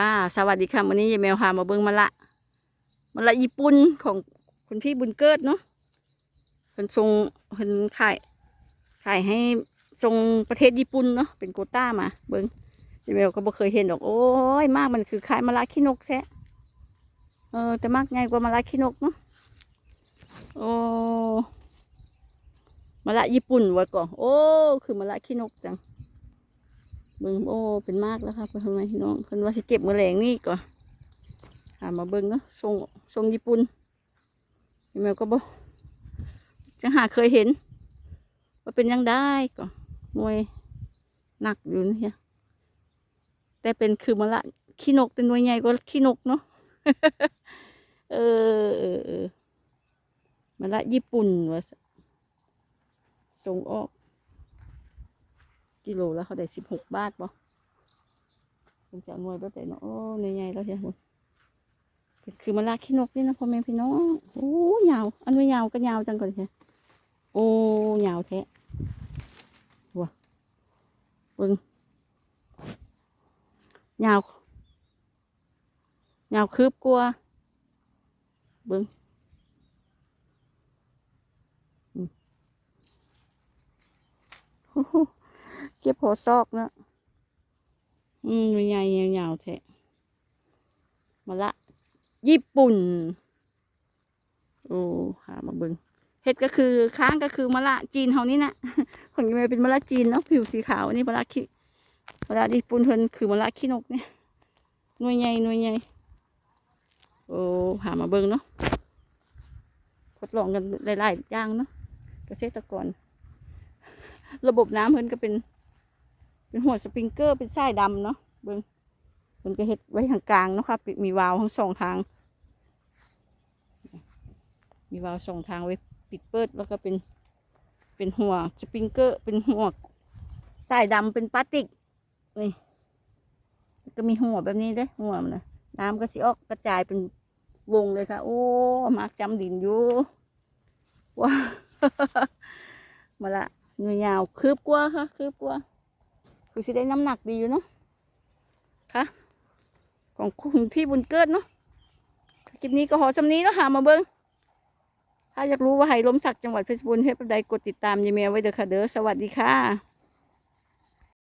ค่ะ สวัสดีค่ะวันนี้ยายแมวพามาเบิ้งมะละมะละญี่ปุ่นของคุณพี่บุญเกิดเนาะเพิ่นส่งเพิ่นขายขายให้ส่งประเทศญี่ปุ่นเนาะเป็นโควต้ามาเบิ้งยายแมวก็บ่เคยเห็นดอกโอ้ยมากมันคือขายมะละขี้นกแท้เออแต่มากไงกว่ามะละขี้นกเนาะโอ้มะละญี่ปุ่นว้ก่อนโอ้คือมะละขี้นกจัง เบิ่งโอ้เป็นมากแล้วครับเพื่อนพี่น้องเพิ่นว่าสิเก็บมือแรงนี่ก่อนหามาเบิ่งเนาะทรงทรงญี่ปุ่นแมวก็บอกจังหาเคยเห็น ว่าเป็นยังได้ก่อนมวยหนักอยู่เนี่ยแต่เป็นคือมะละขี้นกเป็นหน่วยใหญ่กว่าขี้นกเนาะเออเออมะละญี่ปุ่นว่าส่งออก กิโลแล้วเขาได้สิบหกบาทบ่ผมจะเอาหน่วยแบบไหนเนาะโอ้หน่วยใหญ่แล้วเชียวคุณคือมะละขี้นกนี่นะพ่อแม่พี่น้องโอ้ยาว อันนี้ยาวก็ยาวจังก่อนเชียโอ้ยาวแท้ว้าเบิ่งยาวยาวคืบกลัวเบิ่งอืมโอ้ โหเก็บหัวซอกเนอะอืมใหญ่ๆยาวๆแท้มาละ ญี่ปุ่น โอ้หามาเบิงเห็ดก็คือค้างก็คือมะละจีนเฮานี่นะของยังไงเป็นมะละจีนเนาะผิวสีขาวนนี่มะละขี้มะละญี่ปุ่นเพิ่นคือมะละขี้นกเนี่ยหน่วยใหญ่หน่วยใหญ่โอ้หามาเบิงเนาะทดลองกันหลายๆอย่างเนาะเกษตรกร ระบบน้ำเพิ่นก็เป็น เป็นหัวสปริงเกอร์เป็นสายดำเนาะเบิ่งเพิ่นก็เฮ็ดไว้ทางกลางเนาะครับมีวาล์วทั้งสองทาง มีวาล์วสองทางไว้ปิดเปิดแล้วก็เป็นเป็นหัวสปริงเกอร์เป็นหัวสายดำเป็นพลาสติกนี่ก็มีหัวแบบนี้เด้หัวมันนะน้ำก็สิออกกระจายเป็นวงเลยค่ะ โอ้มากจำดินอยู่ว้ามาละเงยยาวคืบกว่าค่ะคืบกว่า คือสิได้น้ำหนักดีอยู่เนาะค่ะของคุณพี่บุญเกิดเนาะคลิปนี้ก็ขอสำนี้แล้วหามาเบิ้งถ้าอยากรู้ว่าไห้ล้มสักจังหวัดเพชรบูรณ์เทพใดกดติดตามยายเมียไว้เด้อค่ะเด้อสวัสดีค่ะ